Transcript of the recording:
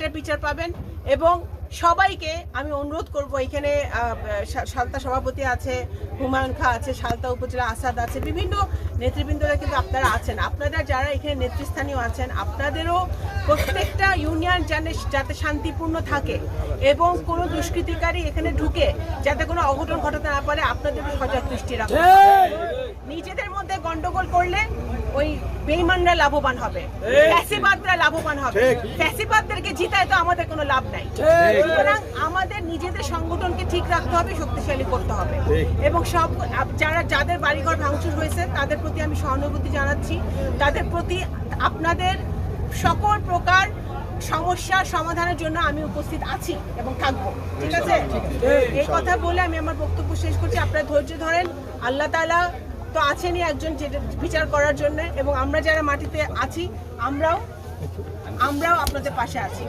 এটার বিচার পাবেন এবং সবাইকে আমি অনুরোধ করব, এখানে সালতা সভাপতি আছে, হুমায়ুন খা আছে, সালতা উপজেলা আসাদ আছে, বিভিন্ন নেতৃবৃন্দরা কিন্তু আপনারা আছেন। আপনারা যারা এখানে নেতৃস্থানীয় আছেন, আপনাদেরও প্রত্যেকটা ইউনিয়ন জানে, যাতে শান্তিপূর্ণ থাকে এবং কোনো দুষ্কৃতিকারী এখানে ঢুকে, যাতে কোনো অঘটন ঘটাতে না পারে, আপনাদের সজাগ দৃষ্টি রাখুন। নিজেদের মধ্যে গন্ডগোল করলে ওই বেইমানরা লাভবান হবে ফ্যাসিবাদরা লাভবান হবে। ফ্যাসিবাদদেরকে জিতায় তো আমাদের কোনো লাভ নাই। সুতরাং আমাদের নিজেদের সংগঠনকে ঠিক রাখতে হবে শক্তিশালী করতে হবে। এবং সব যারা যাদের বাড়িঘর ভাঙচুর হয়েছে তাদের প্রতি আমি সহানুভূতি জানাচ্ছি। তাদের প্রতি আপনাদের সকল প্রকার সমস্যার সমাধানের জন্য আমি উপস্থিত আছি এবং থাকব। ঠিক আছে? এই কথা বলে আমি আমার বক্তব্য শেষ করছি। আপনারা ধৈর্য ধরেন। আল্লাহ তাআলা তো আছেনই একজন যেটা বিচার করার জন্য এবং আমরা যারা মাটিতে আছি, আমরাও আমরাও আপনাদের পাশে আছি।